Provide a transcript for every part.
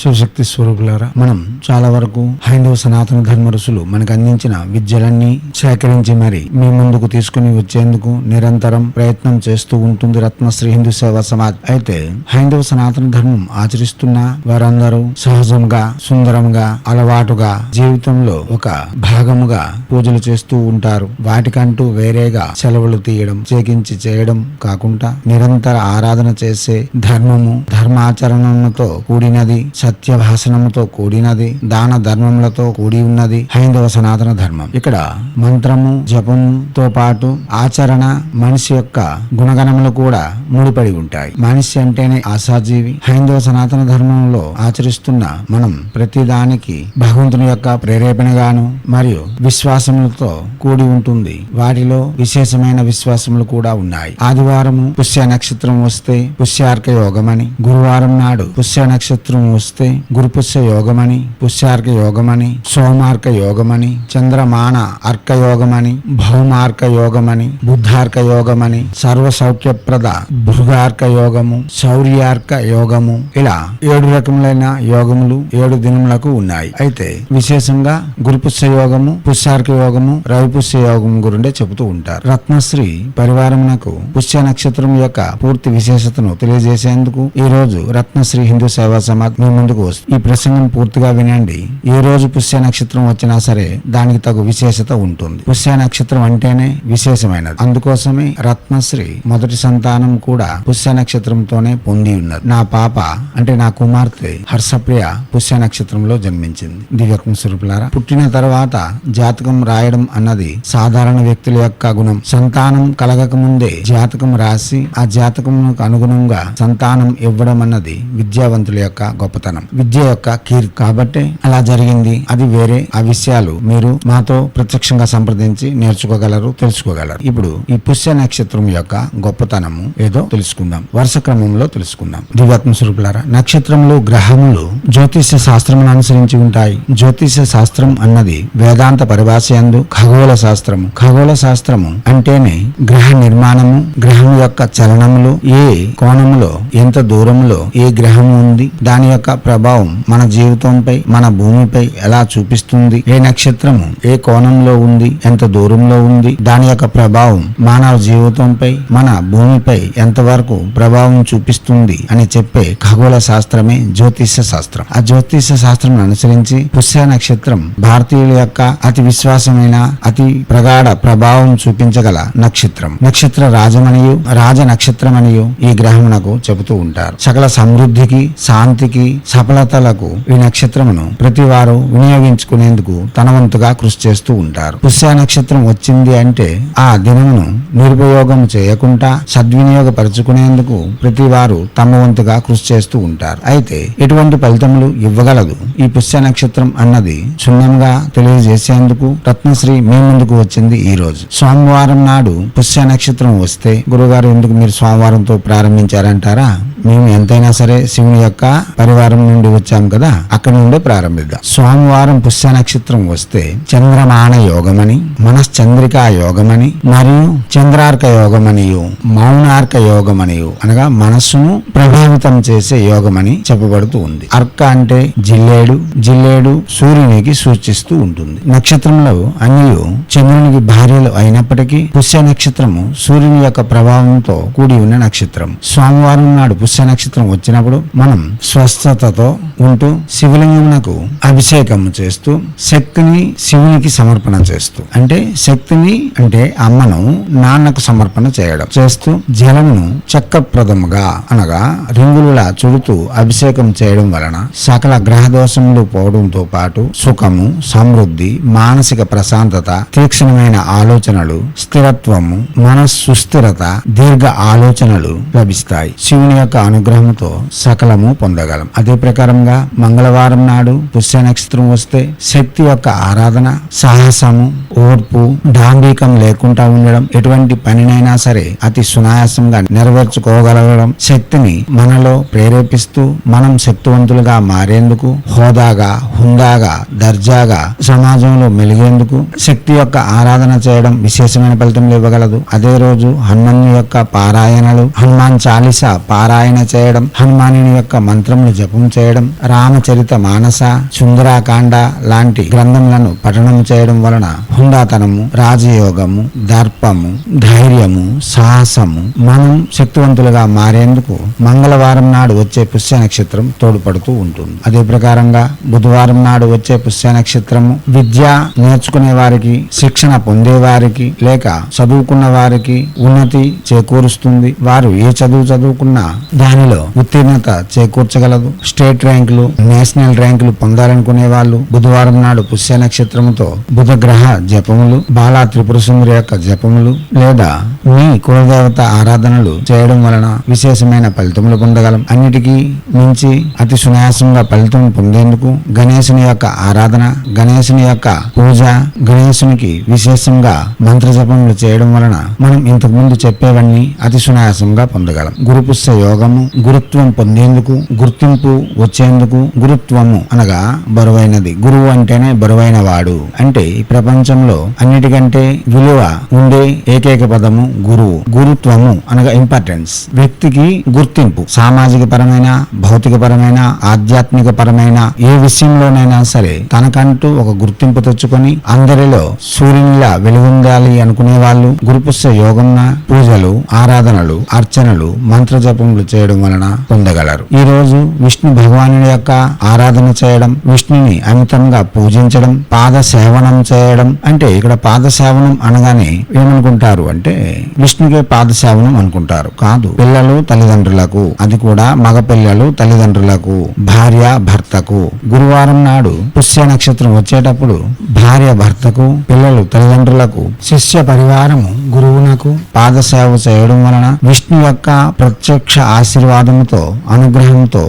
శివశక్తి స్వరూపులారా మనం చాలా వరకు హైందవ సనాతన ధర్మ ఋషులు మనకు అందించిన విద్యలన్నీ సేకరించి మరి మీ ముందుకు తీసుకుని వచ్చేందుకు నిరంతరం ప్రయత్నం చేస్తూ ఉంటుంది రత్నశ్రీ హిందూ సేవా సమాజ్. అయితే హైందవ సనాతన ధర్మం ఆచరిస్తున్న వారందరూ సహజంగా సుందరంగా అలవాటుగా జీవితంలో ఒక భాగముగా పూజలు చేస్తూ ఉంటారు. వాటికంటూ వేరేగా సెలవులు తీయడం చేకించి చేయడం కాకుండా నిరంతర ఆరాధన చేసే ధర్మము ధర్మాచరణతో కూడినది సత్యభాషణముతో కూడినది దాన ధర్మములతో కూడి ఉన్నది హైందవ సనాతన ధర్మం. ఇక్కడ మంత్రము జపంతో పాటు ఆచరణ మనిషి యొక్క గుణగణములు కూడా ముడిపడి ఉంటాయి. మనిషి అంటేనే ఆశాజీవి. హైందవ సనాతన ధర్మంలో ఆచరిస్తున్న మనం ప్రతిదానికి భగవంతుని యొక్క ప్రేరేపణగాను మరియు విశ్వాసములతో కూడి ఉంటుంది. వాటిలో విశేషమైన విశ్వాసములు కూడా ఉన్నాయి. ఆదివారము పుష్య నక్షత్రం వస్తే పుష్యార్క యోగమని గురువారం నాడు పుష్య నక్షత్రం వస్తే గురుపుష్య యోగమని పుష్యార్క యోగమని సోమార్క యోగమని చంద్రమాన అర్క యోగమని భౌమార్క యోగమని బుద్ధార్క యోగమని సర్వ సౌఖ్యప్రద భృగార్క యోగము శౌర్యార్క యోగము ఇలా ఏడు రకములైన యోగములు ఏడు దినములకు ఉన్నాయి. అయితే విశేషంగా గురుపుష్య యోగము పుష్యార్క యోగము రవిపుష్య యోగం గురుండే చెబుతూ ఉంటారు. రత్నశ్రీ పరివారమునకు పుష్య నక్షత్రం యొక్క పూర్తి విశేషతను తెలియజేసేందుకు ఈ రోజు రత్నశ్రీ హిందూ సేవా సమాజ్ మీ ముందుకు వస్తుంది ఈ ప్రసంగం పూర్తిగా వినండి. ఏ రోజు పుష్య నక్షత్రం వచ్చినా సరే దానికి తగు విశేషత ఉంటుంది. పుష్య నక్షత్రం అంటేనే విశేషమైనది. అందుకోసమే రత్నశ్రీ మొదటి సంతానం కూడా పుష్య నక్షత్రంతోనే పొంది ఉన్నది. నా పాప అంటే నా కుమార్తె హర్షప్రియ పుష్య నక్షత్రంలో జన్మించింది. దివ్యత్మ స్వరూపులారా పుట్టిన తర్వాత జాతకం రాయడం అన్నది సాధారణ వ్యక్తుల యొక్క గుణం. సంతానం కలగక ముందే జాతకం రాసి ఆ జాతకం అనుగుణంగా సంతానం ఇవ్వడం అన్నది విద్యావంతుల యొక్క గొప్పతనం. విద్య యొక్క కీర్తి కాబట్టి అలా జరిగింది. అది వేరే. ఆ విషయాలు మీరు మాతో ప్రత్యక్షంగా సంప్రదించి నేర్చుకోగలరు తెలుసుకోగలరు. ఇప్పుడు ఈ పుష్య నక్షత్రం యొక్క గొప్పతనము ఏదో తెలుసుకుందాం. వరుస క్రమంలో తెలుసుకుందాం. దివ్యాత్మ స్వరూపులారా నక్షత్రములు గ్రహములు జ్యోతిష్య శాస్త్రమును అనుసరించి ఉంటాయి. జ్యోతిష్య శాస్త్రం అన్నది వేదాంత పరిభాష యందు ఖగోళ శాస్త్రము. ఖగోళ శాస్త్రము అంటేనే గ్రహ నిర్మాణము గ్రహం యొక్క చలనములు ఏ కోణములో ఎంత దూరంలో ఏ గ్రహం ఉంది దాని యొక్క ప్రభావం మన జీవితంపై మన భూమిపై ఎలా చూపిస్తుంది? ఏ నక్షత్రము ఏ కోణంలో ఉంది? ఎంత దూరంలో ఉంది? దాని యొక్క ప్రభావం మానవ జీవితంపై మన భూమిపై ఎంతవరకు ప్రభావం చూపిస్తుంది అని చెప్పే ఖగోళ శాస్త్రమే జ్యోతిష్య శాస్త్రం. ఆ జ్యోతిష్య శాస్త్రం అనుసరించి పుష్య నక్షత్రం భారతీయుల యొక్క అతి విశ్వాసమైన అతి ప్రగాఢ ప్రభావం చూపించగల నక్షత్రం. నక్షత్ర రాజమనియు రాజ నక్షత్రమనియు ఈ గ్రహమునకు చెబుతూ ఉంటారు. సకల సమృద్ధికి శాంతికి సఫలతలకు ఈ నక్షత్రమును ప్రతి వారు వినియోగించుకునేందుకు తనవంతుగా కృషి చేస్తూ ఉంటారు. పుష్య నక్షత్రం వచ్చింది అంటే ఆ దినమును నిరుపయోగం చేయకుండా సద్వినియోగపరుచుకునేందుకు ప్రతి వారు తమ వంతుగా కృషి చేస్తూ ఉంటారు. అయితే ఎటువంటి ఫలితములు ఇవ్వగలదు? ఈ పుష్య నక్షత్రం అన్నది క్షుణ్ణంగా తెలియజేసేందుకు రత్నశ్రీ మీ ముందుకు వచ్చింది ఈ రోజు. సోమవారం నాడు పుష్య నక్షత్రం వస్తే గురుగారు ఎందుకు మీరు సోమవారంతో ప్రారంభించారంటారా? మేము ఎంతైనా సరే శివుని యొక్క పరివారం నుండి వచ్చాం కదా అక్కడి నుండే ప్రారంభిద్దాం. సోమవారం పుష్య నక్షత్రం వస్తే చంద్రమాన యోగమని మనశ్చంద్రికా యోగమని మరియు చంద్రార్క యోగమనియు మౌనార్క యోగమనియు అనగా మనస్సును ప్రభావితం చేసే యోగమని చెప్పబడుతూ ఉంది. అర్క అంటే జిల్లేడు జిల్లేడు సూర్యునికి సూచిస్తూ ఉంటుంది. నక్షత్రంలో అన్నియు చంద్రునికి భార్యలు అయినప్పటికీ పుష్య నక్షత్రము సూర్యుని యొక్క ప్రభావంతో కూడి ఉన్న నక్షత్రం. సోమవారం నాడు పుష్య నక్షత్రం వచ్చినప్పుడు మనం స్వస్థత స్వస్థతతో ఉంటూ శివలింగమునకు అభిషేకం చేస్తూ శక్తిని శివునికి సమర్పణ చేస్తూ. అంటే శక్తిని అంటే అమ్మను నాన్నకు సమర్పణ చేయడం. చేస్తూ జలమును చక్కప్రదముగా అనగా రింగులులా చుడుతూ అభిషేకం చేయడం వలన సకల గ్రహ దోషములు పోవడంతో పాటు సుఖము సమృద్ధి మానసిక ప్రశాంతత తీక్షణమైన ఆలోచనలు స్థిరత్వము మనస్సుస్థిరత దీర్ఘ ఆలోచనలు లభిస్తాయి. శివుని యొక్క అనుగ్రహంతో సకలము పొందగలం. అదే ప్రకారంగా మంగళవారం నాడు పుష్య నక్షత్రం వస్తే శక్తి యొక్క ఆరాధన సాహసము ఓర్పు డాంబీకం లేకుండా ఉండడం ఎటువంటి పనినైనా సరే అతి సునాయాసంగా నెరవేర్చుకోగలగడం శక్తిని మనలో ప్రేరేపిస్తూ మనం శక్తివంతులుగా మారేందుకు హోదాగా హుందాగా దర్జాగా సమాజంలో మెలిగేందుకు శక్తి యొక్క ఆరాధన చేయడం విశేషమైన ఫలితం ఇవ్వగలదు. అదే రోజు హనుమన్ యొక్క పారాయణలు హనుమాన్ చాలీస పారాయణ చేయడం హనుమాని యొక్క మంత్రములు జపం చేయడం రామచరిత మానస సుందరాకాండ లాంటి గ్రంథములను పఠనం చేయడం వలన హుందాతనము రాజయోగము దర్పము ధైర్యము సాహసము మనం శక్తివంతులుగా మారేందుకు మంగళవారం నాడు వచ్చే పుష్య నక్షత్రం తోడ్పడుతూ ఉంటుంది. అదే ప్రకారంగా బుధవారం నాడు వచ్చే పుష్య నక్షత్రము విద్య నేర్చుకునే వారికి శిక్షణ పొందే వారికి లేక చదువుకున్న వారికి ఉన్నతి చేకూరుస్తుంది. వారు ఏ చదువు చదువుకున్నా దానిలో ఉత్తీర్ణత చేకూర్చగలదు. స్టేట్ ర్యాంకులు నేషనల్ ర్యాంకులు పొందాలనుకునే వాళ్ళు బుధవారం నాడు పుష్య నక్షత్రముతో బుధ గ్రహ జపములు బాలా త్రిపుర సుందరి యొక్క జపములు లేదా మీ కులదేవత ఆరాధనలు చేయడం వలన విశేషమైన ఫలితములు పొందగలం. అన్నిటికీ మించి అతి సునాయాసంగా ఫలితం పొందేందుకు గణేశుని యొక్క ఆరాధన గణేశుని యొక్క పూజ గణేశునికి విశేషంగా మంత్ర జపములు చేయడం వలన మనం ఇంతకు ముందు చెప్పేవన్నీ అతి సునాయాసంగా పొందగలం. గురుపుష్య యోగము గురుత్వం పొందేందుకు గుర్తింపు వచ్చేందుకు గురుత్వము అనగా బరువైనది. గురువు అంటేనే బరువైన వాడు అంటే ఈ ప్రపంచంలో అన్నిటికంటే విలువ ఉండే ఏకైక పదము గురువు. గురుత్వము అనగా ఇంపార్టెన్స్ వ్యక్తికి గుర్తింపు. సామాజిక పరమైన భౌతిక పరమైన ఆధ్యాత్మిక పరమైన ఏ విషయంలోనైనా సరే తనకంటూ ఒక గుర్తింపు తెచ్చుకొని అందరిలో సూర్యునిలా వెలుగుందాలి అనుకునే వాళ్ళు గురుపుష్య యోగంన పూజలు ఆరాధనలు అర్చనలు మంత్ర జపములు చేయడం వలన పొందగలరు. ఈ రోజు విష్ణు భగవానుడి యొక్క ఆరాధన చేయడం విష్ణుని అమితంగా పూజించడం పాద సేవనం చేయడం అంటే ఇక్కడ పాద సేవనం అనగానే ఏమనుకుంటారు అంటే విష్ణుకే పాద సేవనం అనుకుంటారు. కాదు పిల్లలు తల్లిదండ్రులకు అది కూడా మగ పిల్లలు తల్లిదండ్రులకు భార్య భర్తకు. గురువారం నాడు పుష్య నక్షత్రం వచ్చేటప్పుడు భార్య భర్తకు పిల్లలు తల్లిదండ్రులకు శిష్య పరివారము గురువునకు పాద సేవ చేయడం వలన విష్ణు యొక్క ప్రత్యక్ష ఆశీర్వాదంతో అనుగ్రహంతో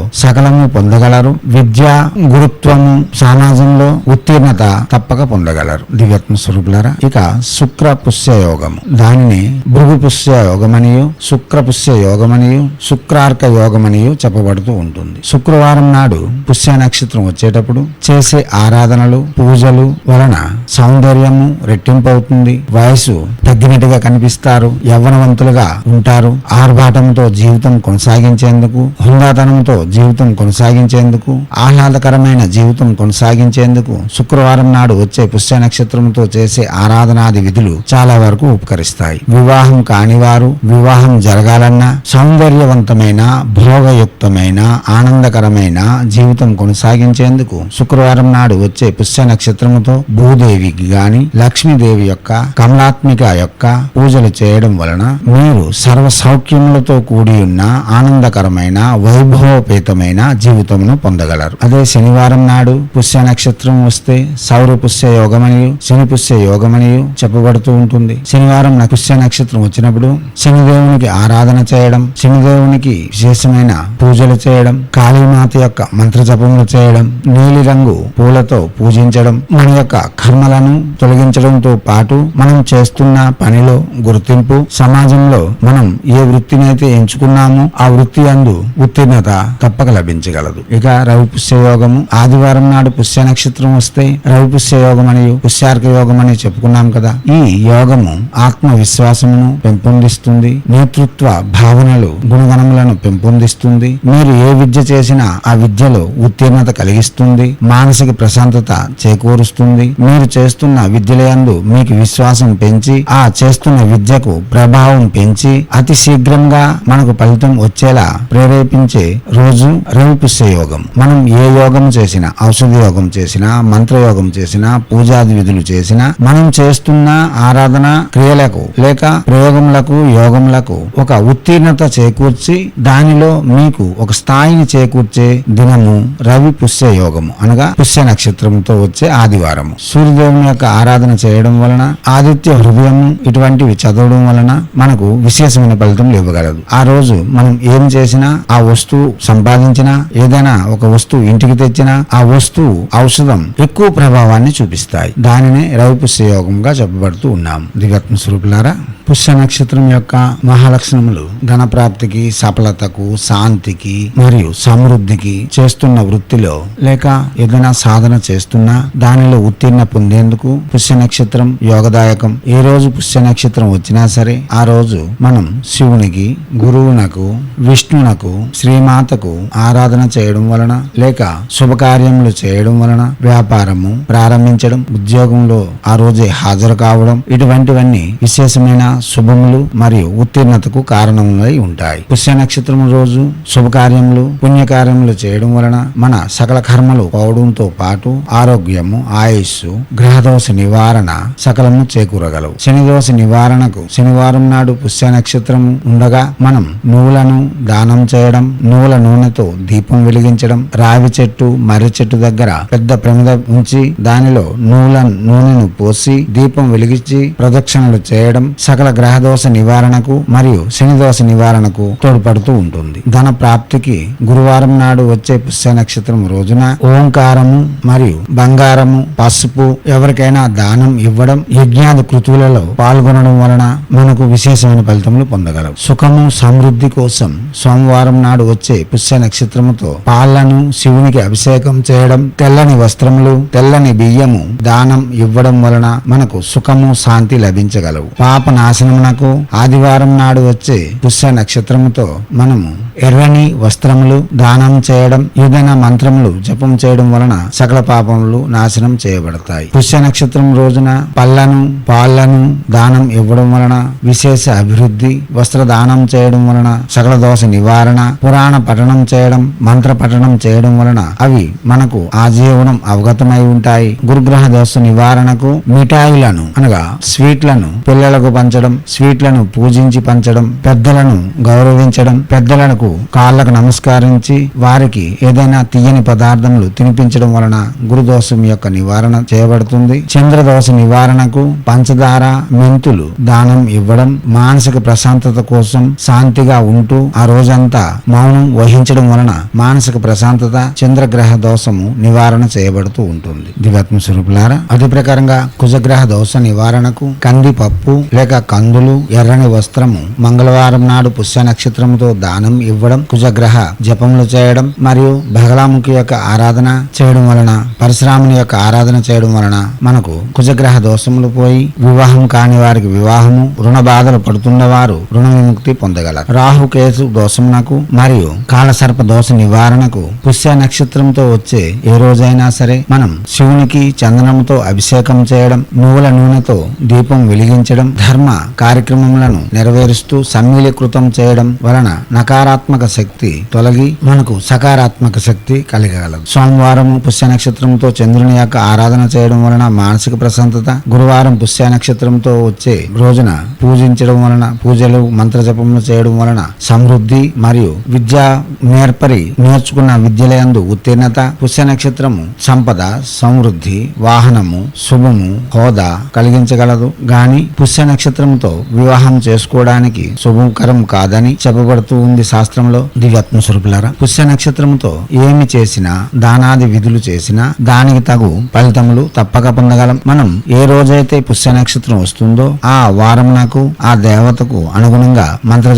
సకలము పొందగలరు. విద్య గురుత్వము సమాజంలో ఉత్తీర్ణత తప్పక పొందగలరు. దివ్యాత్మ స్వరూపులారా ఇక శుక్ర పుష్య యోగము. దానిని భృగు పుష్య యోగమనియు శుక్ర పుష్య యోగమనియు శుక్రార్క యోగమనియు చెప్పబడుతూ ఉంటుంది. శుక్రవారం నాడు పుష్య నక్షత్రం వచ్చేటప్పుడు చేసే ఆరాధనలు పూజలు వలన సౌందర్యము రెట్టింపు అవుతుంది. వయసు తగ్గినట్టుగా కనిపిస్తారు. యవ్వనవంతులుగా ఉంటారు. ఆర్భాటంతో జీవితం కొనసాగించేందుకు హుందాతనంతో జీవితం కొనసాగించేందుకు ఆహ్లాదకరమైన జీవితం కొనసాగించేందుకు శుక్రవారం నాడు వచ్చే పుష్య నక్షత్రంతో చేసే ఆరాధనాది విధులు చాలా వరకు ఉపకరిస్తాయి. వివాహం కానివారు వివాహం జరగాలన్నా సౌందర్యవంతమైన భోగయుక్తమైన ఆనందకరమైన జీవితం కొనసాగించేందుకు శుక్రవారం నాడు వచ్చే పుష్య నక్షత్రముతో భూదేవికి గాని లక్ష్మీదేవి యొక్క కమలాత్మిక యొక్క పూజలు చేయడం వలన మీరు సర్వ సౌఖ్యములతో కూడి ఉన్న ఆనందకరమైన వైభవపేతమైన జీవితమును పొందగలరు. అదే శనివారం నాడు పుష్య నక్షత్రం వస్తే సౌర పుష్య యోగమనియు శని పుష్య యోగమనియు చెప్పబడుతూ ఉంటుంది. శనివారం పుష్య నక్షత్రం వచ్చినప్పుడు శనిదేవునికి ఆరాధన చేయడం శనిదేవునికి విశేషమైన పూజలు చేయడం కాళీమాత యొక్క మంత్ర జపములు చేయడం నీలిరంగు పూలతో పూజించడం మన యొక్క కర్మలను తొలగించడంతో పాటు మనం చేస్తున్న పనిలో గుర్తింపు సమాజంలో మనం ఏ వృత్తినైతే ఎంచుకున్నామో ఆ వృత్తి అందు ఉత్తీర్ణత తప్పక లభించగలదు ఇక రవి పుష్యయోగము ఆదివారం నాడు పుష్య నక్షత్రం వస్తే రవి పుష్యయోగం అని పుష్యార్క యోగం అని చెప్పుకున్నాం కదా. ఈ యోగము ఆత్మవిశ్వాసమును పెంపొందిస్తుంది. నేతృత్వ భావనలు గుణగణములను పెంపొందిస్తుంది. మీరు ఏ విద్య చేసినా ఆ విద్యలో ఉత్తీర్ణత కలిగిస్తుంది. మానసిక ప్రశాంతత చేకూరుస్తుంది. మీరు చేస్తున్న విద్యలందు మీకు విశ్వాసం పెంచి ఆ చేస్తున్న విద్యకు ప్రభావం పెంచి అతి శీఘ్రంగా మనకు ఫలితం వచ్చేలా ప్రేరేపించే రోజు రవి పుష్య యోగం. మనం ఏ యోగం చేసినా ఔషధ యోగం చేసినా మంత్రయోగం చేసినా పూజాది విధులు చేసినా మనం చేస్తున్న ఆరాధన క్రియలకు లేక ప్రయోగములకు యోగములకు ఒక ఉత్తీర్ణత చేకూర్చి దానిలో మీకు ఒక స్థాయిని చేకూర్చే దినము రవి పుష్య యోగము అనగా పుష్య నక్షత్రంతో వచ్చే ఆదివారము. సూర్యదేవుని యొక్క ఆరాధన చేయడం వలన ఆదిత్య హృదయము ఇటువంటివి చదవడం వలన మనకు విశేషమైన ఫలితం ఇవ్వగలదు. ఆ రోజు మనం ఏం చేసినా ఆ వస్తువు సంపాదించినా ఏదైనా ఒక వస్తువు ఇంటికి తెచ్చినా ఆ వస్తువు ఔషధం ఎక్కువ ప్రభావాన్ని చూపిస్తాయి. దానినే రవి పుష్య యోగంగా చెప్పబడుతూ ఉన్నాం. దివ్యాత్మ స్వరూపులారా పుష్య నక్షత్రం యొక్క మహాలక్షణములు ధన ప్రాప్తికి సఫలతకు శాంతికి మరియు సమృద్ధికి చేస్తున్న వృత్తిలో లేక ఏదైనా సాధన చేస్తున్నా దానిలో ఉత్తీర్ణ పొందేందుకు పుష్య నక్షత్రం యోగదాయకం. ఏ రోజు పుష్య నక్షత్రం వచ్చినా సరే ఆ రోజు మనం శివునికి గురువునకు విష్ణునకు శ్రీమాతకు ఆరాధన చేయడం వలన లేక శుభకార్యములు చేయడం వలన వ్యాపారము ప్రారంభించడం ఉద్యోగంలో ఆ రోజే హాజరు కావడం ఇటువంటివన్నీ విశేషమైన శుభములు మరియు ఉత్తీర్ణతకు కారణములై ఉంటాయి. పుష్య నక్షత్రం రోజు శుభకార్యములు పుణ్యకార్యములు చేయడం వలన మన సకల కర్మలు పోవడంతో పాటు ఆరోగ్యము ఆయుస్సు గ్రహదోష నివారణ సకలము చేకూరగలవు. శనిదోష నివారణకు శనివారం నాడు పుష్య నక్షత్రం ఉండగా మనం నువ్వులను దానం చేయడం నువ్వుల నూనెతో దీపం వెలిగించడం రావి చెట్టు మర్రి చెట్టు దగ్గర పెద్ద ప్రమిద ఉంచి దానిలో నూల నూనెను పోసి దీపం వెలిగించి ప్రదక్షిణలు చేయడం సకల గ్రహదోష నివారణకు మరియు శని దోష నివారణకు తోడ్పడుతూ ఉంటుంది. ధన ప్రాప్తికి గురువారం నాడు వచ్చే పుష్య నక్షత్రం రోజున ఓంకారము మరియు బంగారము పసుపు ఎవరికైనా దానం ఇవ్వడం యజ్ఞాది కృతువులలో పాల్గొనడం వలన మనకు విశేషమైన ఫలితములు పొందగలం సుఖము సమృద్ధి కోసం సోమవారం నాడు వచ్చే పుష్య నక్షత్రం వస్త్రముతో పాలను శివునికి అభిషేకం చేయడం తెల్లని వస్త్రములు తెల్లని బియ్యము దానం ఇవ్వడం వలన మనకు సుఖము శాంతి లభించగలవు. పాప నాశనమునకు ఆదివారం నాడు వచ్చే పుష్య నక్షత్రముతో మనము ఎర్రని వస్త్రములు దానం చేయడం ఏదైనా మంత్రములు జపం చేయడం వలన సకల పాపములు నాశనం చేయబడతాయి. పుష్య నక్షత్రం రోజున పళ్ళను పాళ్ళను దానం ఇవ్వడం వలన విశేష అభివృద్ధి వస్త్ర దానం చేయడం వలన సకల దోష నివారణ పురాణ పఠనం చేయడం మంత్ర పఠనం చేయడం వలన అవి మనకు ఆజీవనం అవగతమై ఉంటాయి. గురుగ్రహ దోష నివారణకు మిఠాయిలను అనగా స్వీట్లను పిల్లలకు పంచడం స్వీట్లను పూజించి పంచడం పెద్దలను గౌరవించడం పెద్దలకు కాళ్ళకు నమస్కరించి వారికి ఏదైనా తీయని పదార్థములు తినిపించడం వలన గురుదోషం యొక్క నివారణ చేయబడుతుంది. చంద్రదోష నివారణకు పంచదార మెంతులు దానం ఇవ్వడం మానసిక ప్రశాంతత కోసం శాంతిగా ఉంటూ ఆ రోజంతా మౌనం వహించడం వలన మానసిక ప్రశాంతత చంద్రగ్రహ దోషము నివారణ చేయబడుతూ ఉంటుంది. దివాత్మ స్వరూపులారా అది ప్రకారంగా కుజగ్రహ దోష నివారణకు కంది పప్పు లేక కందులు ఎర్రని వస్త్రము మంగళవారం నాడు పుష్య నక్షత్రముతో దానం ఇవ్వడం కుజగ్రహ జపములు చేయడం మరియు బహలాముఖి యొక్క ఆరాధన చేయడం వలన పరశురాముని యొక్క ఆరాధన చేయడం వలన మనకు కుజగ్రహ దోషములు పోయి వివాహం కాని వారికి వివాహము రుణ బాధలు పడుతున్న వారు రుణ విముక్తి పొందగలరు. రాహు కేసు దోషమునకు మరియు కాలసర్ప దోష నివారణకు పుష్య నక్షత్రంతో వచ్చే ఏ రోజైనా సరే మనం శివునికి చందనంతో అభిషేకం చేయడం నువ్వుల నూనెతో దీపం వెలిగించడం ధర్మ కార్యక్రమములను నెరవేరుస్తూ సమ్మిళీకృతం చేయడం వలన నకారాత్మక శక్తి తొలగి మనకు సకారాత్మక శక్తి కలగగలదు. సోమవారం పుష్య నక్షత్రంతో చంద్రుని యొక్క ఆరాధన చేయడం వలన మానసిక ప్రశాంతత గురువారం పుష్య నక్షత్రంతో వచ్చే రోజున పూజించడం వలన పూజలు మంత్ర జపములు చేయడం వలన సమృద్ధి మరియు విద్యా నేర్పరి నేర్చుకున్న విద్యలయందు ఉత్తీర్ణత పుష్య నక్షత్రము సంపద సమృద్ధి వాహనము శుభము హోదా కలిగించగలదు. గాని పుష్య నక్షత్రంతో వివాహం చేసుకోవడానికి శుభకరం కాదని చెప్పబడుతూ ఉంది శాస్త్రంలో. దివ్యాత్మ స్వరూపులారా పుష్య నక్షత్రముతో ఏమి చేసినా దానాది విధులు చేసినా దానికి తగు ఫలితములు తప్పక పొందగలం. మనం ఏ రోజైతే పుష్య నక్షత్రం వస్తుందో ఆ వారం నాకు ఆ దేవతకు అనుగుణంగా మంత్ర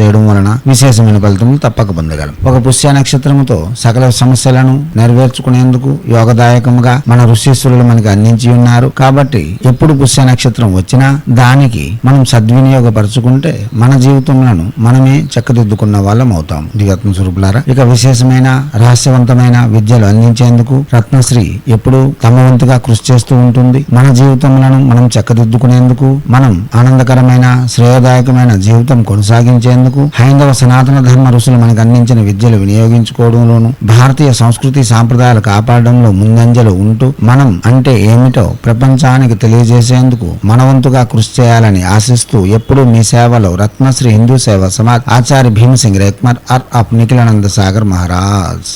చేయడం వలన విశేషమైన ఫలితములు తప్పక పొందగలం. ఒక పుష్య నక్షత్రముతో సకల సమస్యలను నెరవేర్చుకునేందుకు యోగదాయకముగా మన ఋషీశ్వరులు మనకి అందించి ఉన్నారు. కాబట్టి ఎప్పుడు పుష్య నక్షత్రం వచ్చినా దానికి మనం సద్వినియోగపరచుకుంటే మన జీవితంలో మనమే చక్కదిద్దుకున్న వాళ్ళం అవుతాం. దివ్యాత్మ స్వరూపులారా ఇక విశేషమైన రహస్యవంతమైన విద్యలు అందించేందుకు రత్నశ్రీ ఎప్పుడు తమ వంతుగా కృషి చేస్తూ ఉంటుంది. మన జీవితములను మనం చక్కదిద్దుకునేందుకు మనం ఆనందకరమైన శ్రేయదాయకమైన జీవితం కొనసాగించేందుకు హైందవ సనాతన ధర్మ ఋషులు మనకు అందించిన విద్యలు వినియోగించుకోవడంలోను భారతీయ సంస్కృతి సాంప్రదాయాలు కాపాడడంలో ముందంజలో ఉంటూ మనం అంటే ఏమిటో ప్రపంచానికి తెలియజేసేందుకు మనవంతుగా కృషి చేయాలని ఆశిస్తూ ఎప్పుడూ మీ సేవలో రత్నశ్రీ హిందూ సేవ సమాజ్ ఆచార్య భీమసింగ్ రేక్మర్ ఆర్ ఆఫ్ నిఖిలానంద సాగర్ మహారాజ్.